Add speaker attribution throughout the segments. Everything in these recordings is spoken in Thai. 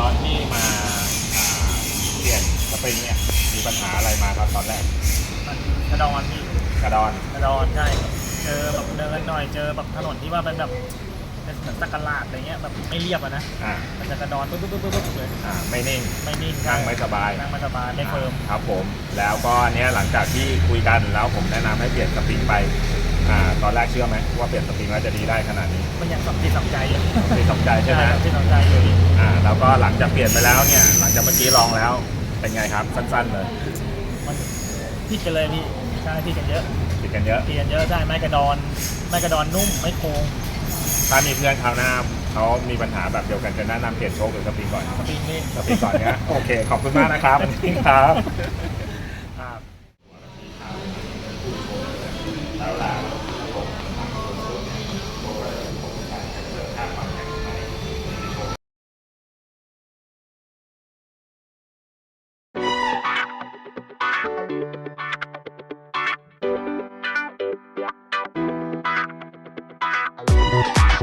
Speaker 1: ตอนที่มาอ่าเปลี่ยนสปริงเนี่ยมีปัญหาอะไรมาครับตอนแรก
Speaker 2: มันกระดอนพี่
Speaker 1: กระดอน
Speaker 2: กระดอนใช่เจอแบบเดินหน่อยเจอแบบถนนที่ว่าเป็นแบบเป็นเหมือนตะกลาดอะไรเงี้ยแบบไม่เรียบอะนะ
Speaker 1: อ่า
Speaker 2: มันจะกระดอนปุ๊บปุ๊บปุ๊บปุ๊บเลย
Speaker 1: อ่าไม่นิ่ง
Speaker 2: ไม่นิ่ง
Speaker 1: นั่งไม่สบาย
Speaker 2: นั่งไม่สบายไม่เฟิร์ม
Speaker 1: ครับผม แล้วก็อันเนี้ยหลังจากที่คุยกันแล้วผมแนะนำให้เปลี่ยนสปริงไป อ่าตอนแรกเชื่อไหมว่าเปลี่ยนสปริงแล้วจะดีได้ขนาดนี้
Speaker 2: มันยังสองจิตสองใจอยู่
Speaker 1: ไม่สนใจใช่ไหม
Speaker 2: ครับที่สองใจอยู่พี่
Speaker 1: อ่าแล้วก็หลังจากเปลี่ยนไปแล้วเนี่ย หลังจากเมื่อกี้ลองแล้วเป็นไงครับสั้นๆเลย
Speaker 2: มันพี่กันเลยพี่ใช่พี่กันเยอะ
Speaker 1: ติดกันเยอะ
Speaker 2: พี่กันเยอะใช่ไม่กระดอนไม่กระดอนนุ่มไม่โค้ง
Speaker 1: ถ้ามีเพื่อนคราวหน้าเขามีปัญหาแบบเดียวกันจะแนะนำเปลี่ยนโชคหรือสปริงก่อน
Speaker 2: สปริงนี่
Speaker 1: สปริงก่อนเนี้ยโอเคขอบคุณมากนะครับจริงครับครับ ไป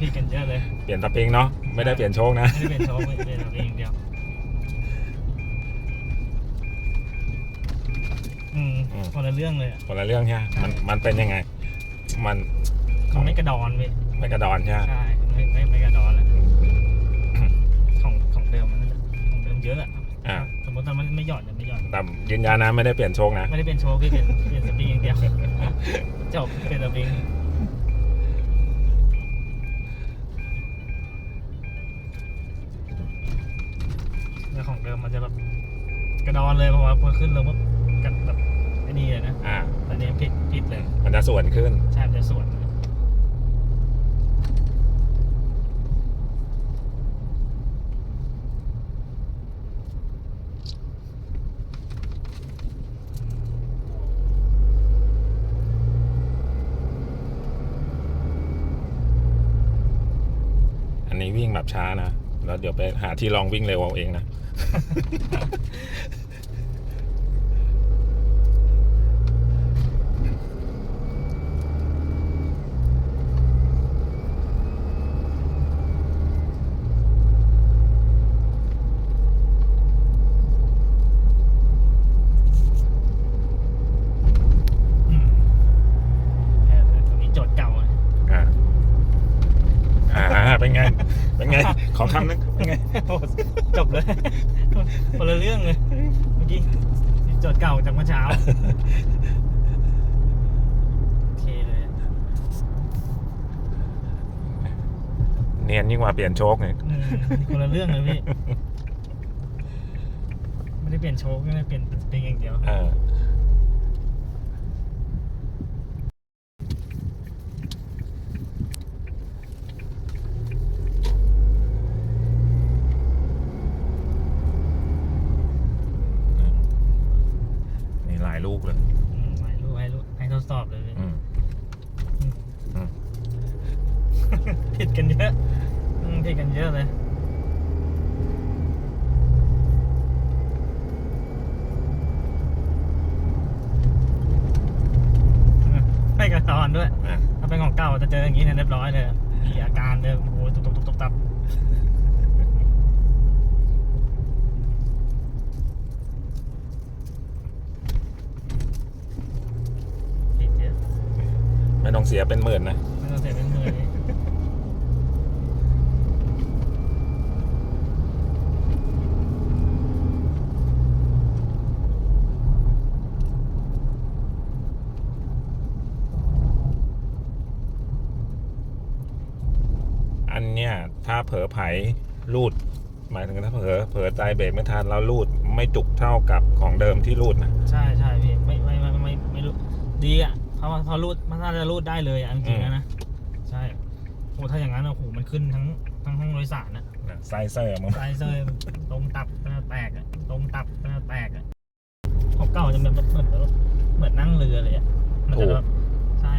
Speaker 2: ผิดกันเยอะ
Speaker 1: เล
Speaker 2: ย
Speaker 1: เปลี่ยนสปริงเนาะไม่ได้เปลี่ยนโชคนะ
Speaker 2: ไม่ได้เป็นโชว์ไม่ได้เราเองเดียวอืม
Speaker 1: อืม
Speaker 2: คนละเรื่องเลยอะ
Speaker 1: คนละเรื่องใช่ไหมมันมันเป็นยังไง มัน
Speaker 2: มันไม่กระดอนพี่
Speaker 1: ไม่กระดอนใช่ไหม
Speaker 2: ใช่ไม่ไม่ไม่กระดอนแล้วของของเดิมมันน่าจะของเดิมเยอะอะ
Speaker 1: อ่า
Speaker 2: สมมติว่ามันไม่หย่อนเนี่ยไม่หย่อน
Speaker 1: แต่ยืนยันนะไม่ได้เปลี่ยนโชคนะ
Speaker 2: ไม่ได้เป็นโชว์พี่เป็นเป็นสปริงอย่างเดียวจบเป็นสปริง กระดอนเลยเพราะว่าพอขึ้นลงปุ๊บกัดแบบไอ้นี่เลยนะ
Speaker 1: อ่า
Speaker 2: แต่เนี้ยผิดผิดเลย
Speaker 1: มันจะส่วนขึ้น
Speaker 2: ใช่มันจะส่วนเลย
Speaker 1: อันนี้วิ่งแบบช้านะ แล้วเดี๋ยวไปหาที่ลองวิ่งเร็วเอาเองนะ นี
Speaker 2: ยนยิ่
Speaker 1: งกว่าเปลี่ยนโชคไง
Speaker 2: อืมคนละเรื่องเลยพี่ ไม่ได้เปลี่ยนโชคไม่ได้เปลี่ยนสปริงอย่างเดียว
Speaker 1: เออมีหลายลูกเลย
Speaker 2: อืมให้รู้ให้รู้ให้ทดสอบเลยพี่
Speaker 1: อืมอืม
Speaker 2: ผิดกันเยอะอืมผิดกันเยอะเลยให้กระตอนด้วย
Speaker 1: อะ
Speaker 2: ถ้าเป็นของเก่าจะเจออย่างนี้เนี่ยเรียบร้อยเลย มีอาการเลยโอ้โหตุบตุบตุบตุบตับผิดเยอะ
Speaker 1: ไม่ต้องเสียเป็นหมื่นนะ
Speaker 2: ไม่ต้องเสียเป็นหมื่นเลย
Speaker 1: อันเนี้ย ถ้าเผลอไผรูด หมายถึงถ้าเผลอเผลอใจเบรกไม่ทันแล้วรูดไม่จุกเท่ากับของเดิมที่รูดนะ
Speaker 2: ใช่ใช่พี่ไม่ไม่ไม่ไม่ไม่รู้ดีอะเพราะว่าพอรูดมันน่าจะรูดได้เลยอะจริงๆนะนะใช่โอ้ถ้าอย่างนั้นโอ้โหมันขึ้นทั้งทั้งห้องโดยสารนะ
Speaker 1: ไซเซอร์มึง
Speaker 2: ไซเซอร์ตรงตับก็แตกอะตรงตับก็แตกอะของเก่าจะเป็นแบบเหมือนเหมือนนั่งเรือเลยอะมันจะแบบใช่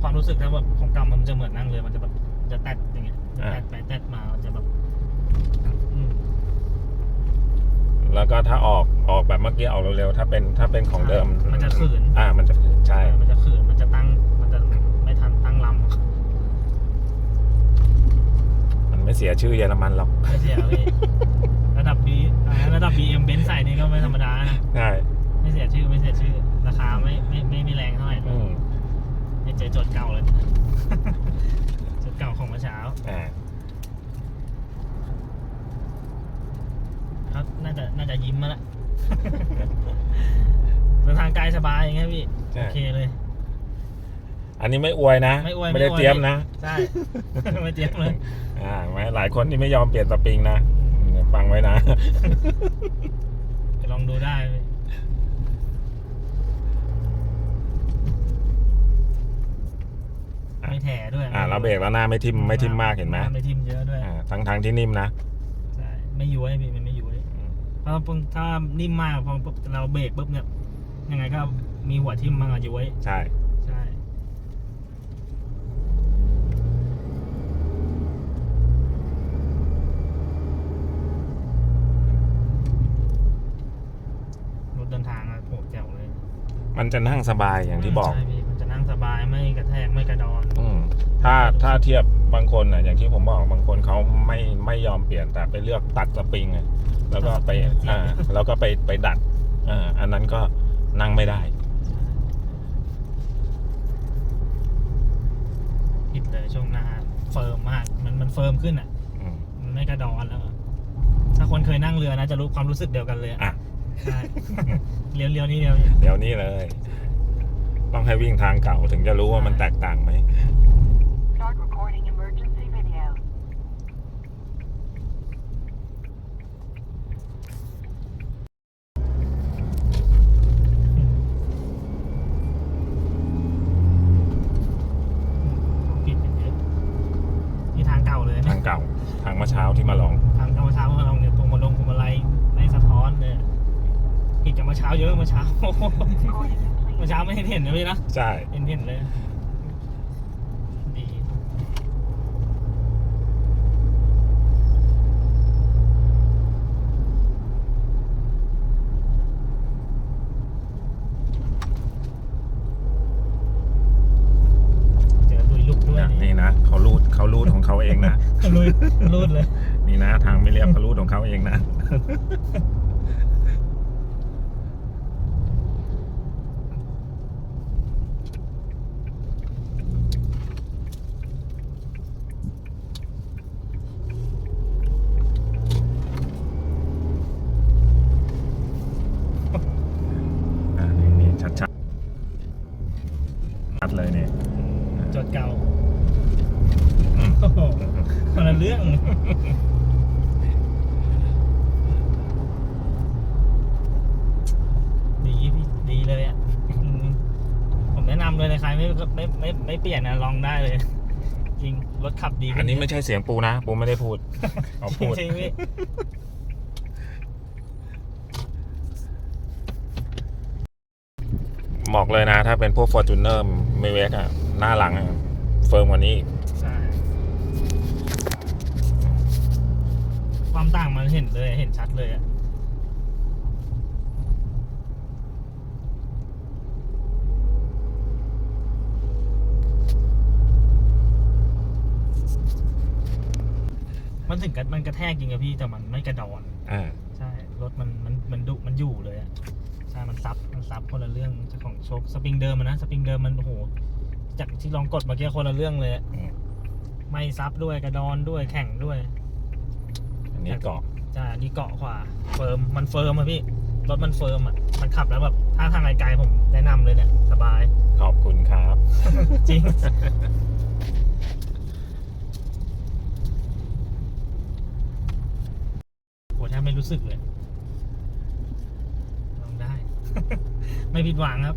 Speaker 2: ความรู้สึกถ้าแบบของเก่ามันจะเหมือนนั่งเรือมันจะแบบจะแตดอย่างเงี้ย แตดไปแตดมามันจะแบบอืม
Speaker 1: แล้วก็ถ้าออกออกแบบเมื่อกี้ออกเร็วๆถ้าเป็นถ้าเป็นของเดิม
Speaker 2: มันจะขืน
Speaker 1: อ่า มันจะขืนใช่
Speaker 2: มันจะขืนมันจะตั้ง มันจะไม่ทันตั้งล
Speaker 1: มันไม่เสียชื่อเยอรมันหรอกำ
Speaker 2: ไม่เสียพี่ ระดับ B อ่าระดับ BM เบนซ์ใส่นี่ก็ไม่ธรรมดานะ
Speaker 1: ใช่
Speaker 2: ไม่เสียชื่อไม่เสียชื่อ ราคาไม่ไม่ไม่ไม่แรงเท่าไหร่
Speaker 1: อืม
Speaker 2: ไม่เจอโจทย์เก่าเลย มื่อเช้า
Speaker 1: อ่า
Speaker 2: เขาน่าจะน่าจะยิ้มมาละเดินทางไกลสบายอย่างเงี้ยพี่
Speaker 1: ใช่
Speaker 2: โอเคเลย
Speaker 1: อันนี้ไม่อวยนะ
Speaker 2: ไม่อวย
Speaker 1: ไม่ได้
Speaker 2: ไม่อวย
Speaker 1: เตรียมนะ
Speaker 2: ใช่ ไม่เตรียมเลย
Speaker 1: อ่าไม่หลายคนที่ไม่ยอมเปลี่ยนสปริงนะฟังไว้นะ
Speaker 2: ไปลองดูได้พี่ ไม่แถด้วย
Speaker 1: อ่าเราเบรกแล้วหน้าไม่ทิมไม่ทิมมากเห็นไหม
Speaker 2: ไม่ทิมเยอะด้วย
Speaker 1: อ่าทั้งทางที่นิ่มนะ
Speaker 2: ใช่ไม่ย้วยพี่มันไม่ย้วย
Speaker 1: อืม
Speaker 2: ถ้าถ้านิ่มมากพอปุ๊บเราเบรกปุ๊บเนี่ยยังไงก็มีหัวทิ่มบ้างอะย้วย
Speaker 1: ใช่
Speaker 2: ใช่รถเดินทางอะโหแจ๋วเลย
Speaker 1: มันจะนั่งสบายอย่างที่บอก
Speaker 2: บายไม่กระแทกไม่กระดอน
Speaker 1: อืมถ้าถ้าเทียบบางคนอะ อย่างที่ผมบอกบางคนเขาไม่ไม่ยอมเปลี่ยนแต่ไปเลือกตัดสปริงอะแล้วก็ไปอ่าแล้วก็ไปไปดัดอ่าอันนั้นก็นั่งไม่ได้
Speaker 2: ผิดเลยช่วงหน้าเฟิร์มมากมันมันเฟิร์มขึ้นอะ
Speaker 1: อืม
Speaker 2: มันไม่กระดอนแล้วอะถ้าคนเคยนั่งเรือนะจะรู้ความรู้สึกเดียวกันเลยอะ
Speaker 1: อะ
Speaker 2: ใช่เลี้ยวเลี้ยวนี่เดียว
Speaker 1: เดี๋ยวนี้เลย ต้องให้วิ่งทางเก่าถึงจะรู้ว่ามันแตกต่างไหม
Speaker 3: Start recording emergency video.
Speaker 2: ผิดกันเยอะนี่ทางเก่าเลย
Speaker 1: ทา
Speaker 2: นะ
Speaker 1: งเก่า ทางเมื่อเช้าที่มาลอง
Speaker 2: ทางเก่าเมื่อเช้าเมื่อเราเนี่ยพวงมาลงพวงมาลัยในสะท้อนเลยผิดจากเมื่อเช้าเยอะเมื่อเช้า
Speaker 3: Recording complete.
Speaker 2: เมื่อเช้าไม่เห็นเห็นเลยนะ
Speaker 1: ใช่
Speaker 2: เห็นเห็นเลย ดี เจอลุยลุกด้วย
Speaker 1: นะนี่นะเขารูดเขารูดของเขาเองนะ
Speaker 2: ลุยรูดเลย
Speaker 1: นี่นะ ทางไม่เรียบเขารูดของเขาเองนะ
Speaker 2: โดีพี่ดีเลยอะอืมผมแนะนำเลยนะใครไม่ไม่ไม่ไม่เปลี่ยนนะลองได้เลย จริงรถขับดี
Speaker 1: อันนี้ไม่ใช่เสียงปูนะ ปูไม่ได้พูดเอาพูด
Speaker 2: จริงๆพี่
Speaker 1: บอกเลยนะ ถ้าเป็นพวก Fortuner เมเวกอะหน้าหลังอะเฟิร์มกว่านี้อีก
Speaker 2: ใช่ความต่างมันเห็นเลยเห็นชัดเลยอะ มันถึงกับมันกระแทกจริงอะพี่แต่มันไม่กระดอน
Speaker 1: อ่า
Speaker 2: ใช่รถมันมันมันดุมันอยู่เลยอะใช่มันซับมันซับคนละเรื่องของโชคสปริงเดิมอะนะสปริงเดิมมันโอ้โหจากที่ลองกดเมื่อกี้คนละเรื่องเลยอะ
Speaker 1: อืม
Speaker 2: ไม่ซับด้วยกระดอนด้วยแข่งด้วย
Speaker 1: อันนี้เกาะ
Speaker 2: ใช่อันนี่เกาะขวาเฟิร์มมันเฟิร์มอะพี่รถมันเฟิร์มอะมันขับแล้วแบบถ้าทางไกลๆผมแนะนำเลยเนี่ยสบาย
Speaker 1: ขอบคุณครับ
Speaker 2: จริง โหแทบ ไม่รู้สึกเลยลองได้ ไม่ผิดหวังครับ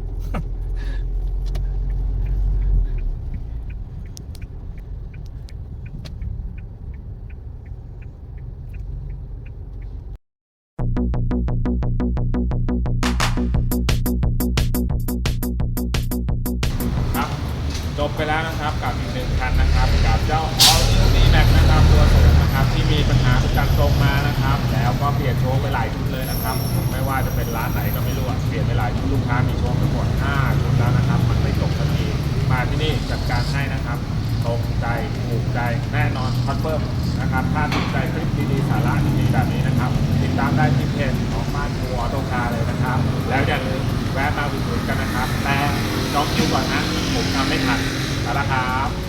Speaker 1: แล้วนะครับ